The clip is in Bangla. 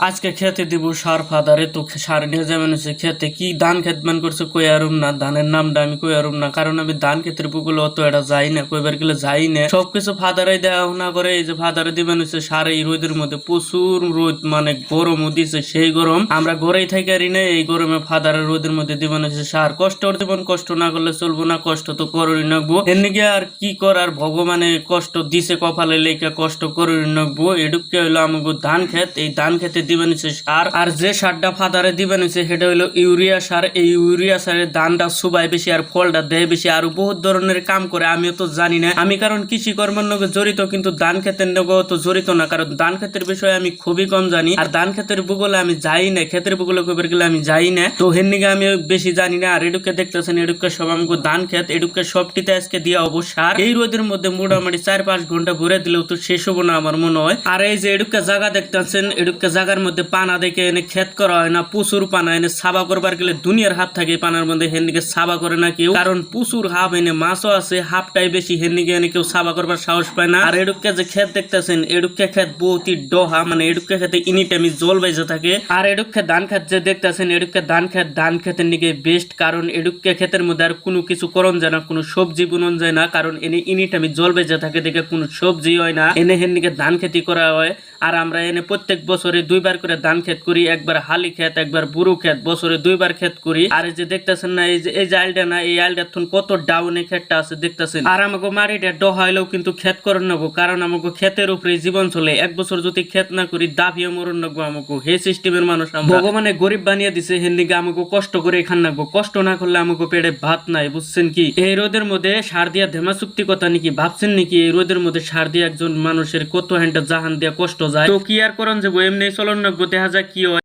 আজকে খেতে দিব সার ফাদারে তো সার নিয়ে যাবেন হচ্ছে খেতে। কি ধান খেত মান করছে? কই আরুম না, ধানের নামটা আমি কই আরুম না। কারণ আমি ধান ক্ষেতের পুকুলে অত এটা যাই না, কইবার গেলে যাই না। সবকিছু ফাদারে দেওয়া করে, এই যে ফাদারে দিবেন হচ্ছে সার, এই রোদের মধ্যে প্রচুর রোদ মানে গরম দিছে সেই গরম। আমরা ঘরেই থাকি আর না এই গরমে ফাদারের রোদের মধ্যে দিবেন হচ্ছে সার। কষ্ট দিবেন কষ্ট না করলে চলবো না, কষ্ট তো করই নাকবো। এমনিকে আর কি করার? ভগবানে কষ্ট দিছে কপালে লেখা কষ্ট করে নাকবো। এডুকে হইল আমাকে ধান খেত, এই ধান খেতে দিবেন হচ্ছে সার। আর যে সারটা ফাদারে দিবেন হচ্ছে, সেটা হইল ইউরিয়া সার। এই ইউরিয়া সারের ধানটা সুবাই বেশি আর ফলটা দেয় বেশি আর বহুত ধরনের কাম করে, আমিও তো জানি না। আমি কারণ কৃষি কর্মের জড়িত, কিন্তু ধান লগে তো জড়িত না, কারণ ধান বিষয়ে আমি খুবই কম জানি। আর ধান ক্ষেতের ভূগোলে আমি যাই না, ক্ষেতের ভূগোলে কইবার গেলে আমি যাই না। তো হেন্নিকে আমি বেশি জানি না, আর এডুকে দেখতেছেন, এডুকে সব আমাকে ধান ক্ষেত, এডুকে সবটিতে আজকে দিয়া হব সার। এই রোদের মধ্যে মোটামুটি চার পাঁচ ঘণ্টা ঘুরে দিলেও তো শেষ হব না আমার মনে হয়। আর এই যে এডুকে জায়গা দেখতেছেন, এডুকে জায়গার মধ্যে পানা দেখে এনে ক্ষেত করা হয় না, প্রচুর পানা এনে সাবা করবার গেলে দুনিয়ার হাত থাকে পানার মধ্যে হেন্দিকে সাবা করে না কেউ। কারণ প্রচুর হাফ এনে মাছও আছে, হাফটাই বেশি হেন্দিকে এনে কেউ সাবা করবার সাহস পায় না। আর এডুকে যে ক্ষেত দেখতেছেন এডুকে ক্ষেত বহুতই ডহা মানে এডুকে খেতে ইনি টাইমে জল বেজে থাকে। আর এডুকে ধান খেত যে দেখতেছেন এডুকে ধান খেত ধান খেতের নিকে বেস্ট কারণ এডুকে ক্ষেতের মধ্যে আর কোনো কিছু করন যায় না, কোনো সবজি বুনন যায় না, কারণ এনে ইনি টাইমে জল বেজে থাকে দেখে কোনো সবজি হয় না। এনে হেন্দিকে ধান খেতি করা হয়। আর আমরা এনে প্রত্যেক বছরে দুইবার করে ধান ক্ষেত করি, একবার হালি ক্ষেত, একবার বুড়ো ক্ষেত, বছরে দুইবার ক্ষেত করি। আর এই যে দেখতেছেন না, এই যে এই যে আলটা না, এই আলটা থুন কত ডাউনে ক্ষেতটা আছে দেখতেছেন। আর আমাকে মাটিটা ডহাইলেও কিন্তু ক্ষেত করে নেব কারণ আমাকে ক্ষেতের উপরে জীবন চলে। এক বছর যদি ক্ষেত না করি দাবিয়ে মরণ নেব আমাকে হে সিস্টেমের মানুষ। ভগবানে গরিব বানিয়ে দিছে হেন্দিকে আমাকে কষ্ট করে খান নাকবো কষ্ট না করলে আমাকে পেটে ভাত নাই, বুঝছেন কি? এই রোদের মধ্যে সার দিয়া ধেমা চুক্তি কথা নাকি ভাবছেন নাকি? এই রোদের মধ্যে সার দিয়ে একজন মানুষের কত হ্যান্ডা জাহান দিয়া কষ্ট তো কি আর করন যাব? এমনি চলন নাকবো দেখা যায় কি হয়?